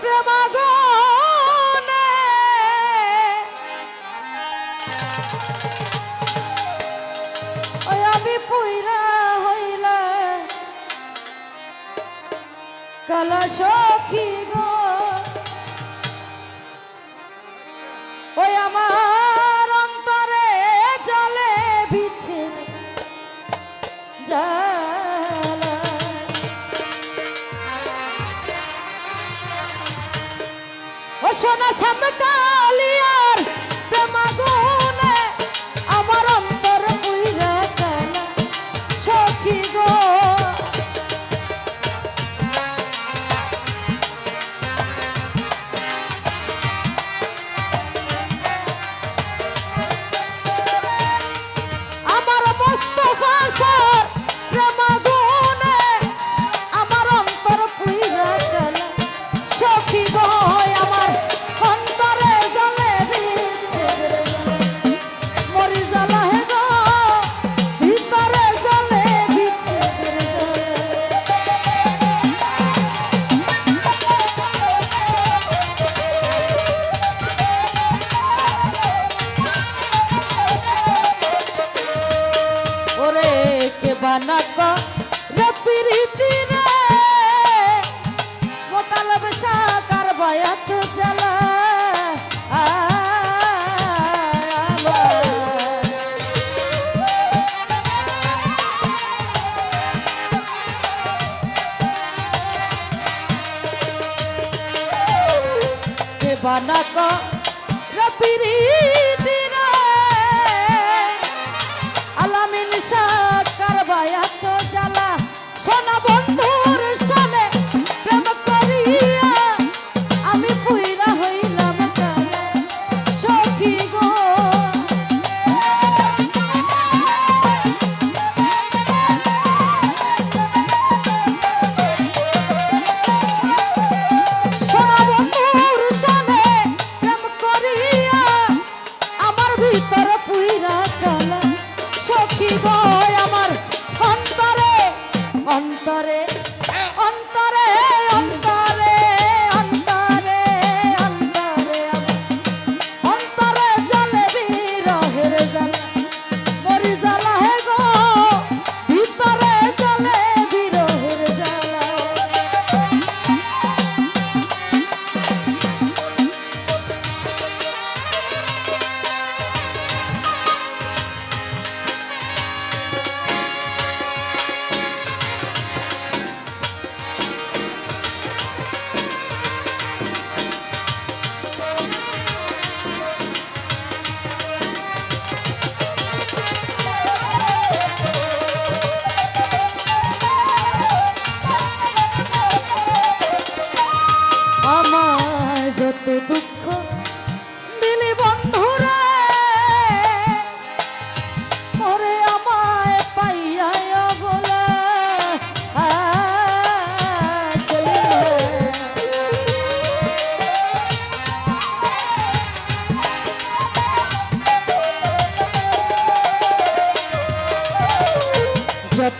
প্রেমাগনে ওই আমি পুইরা হইলে কালা সখী গো। সোনা সামকালিয়ার তোমাগো কে বানাক রপিরিতি রে। মোতালব শাহ কার বয়াত জ্বালা বানাক রপিরি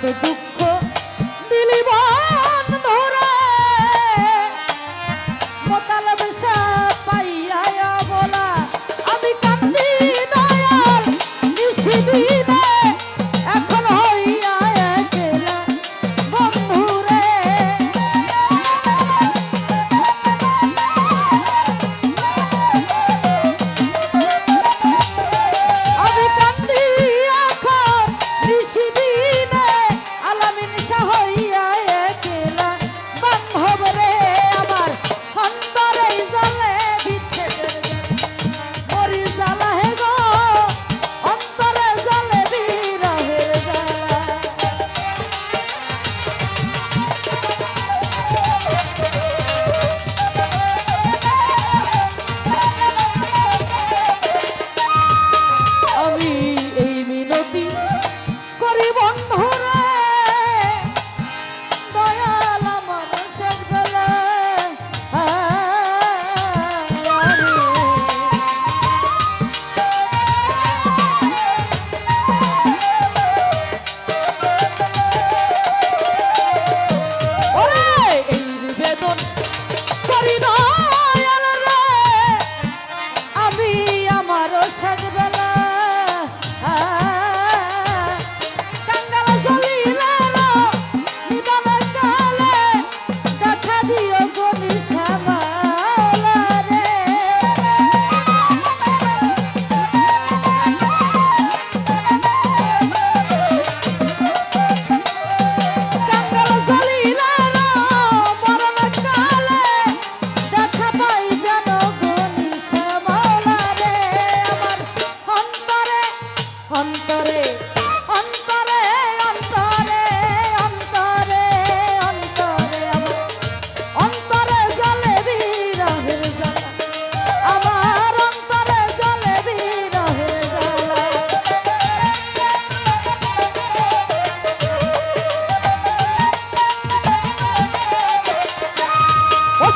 Facebook.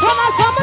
শোনা শোনা।